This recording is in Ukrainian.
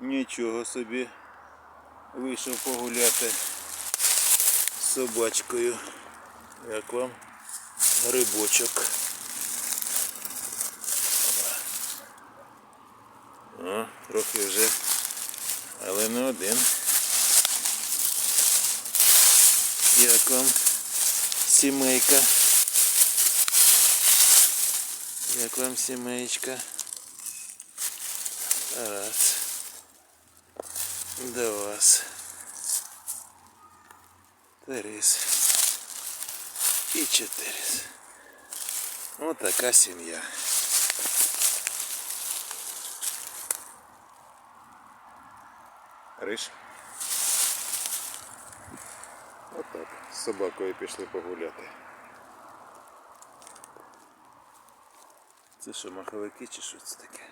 Нічого собі. Вийшов погуляти з собачкою. Як вам грибочок. О, трохи вже, але не один. Як вам сімейка? Як вам сімейка? Раз. До вас. Трис. І чотири. Отака сім'я. Риш. Отак. З собакою пішли погуляти. Це що, маховики чи що це таке?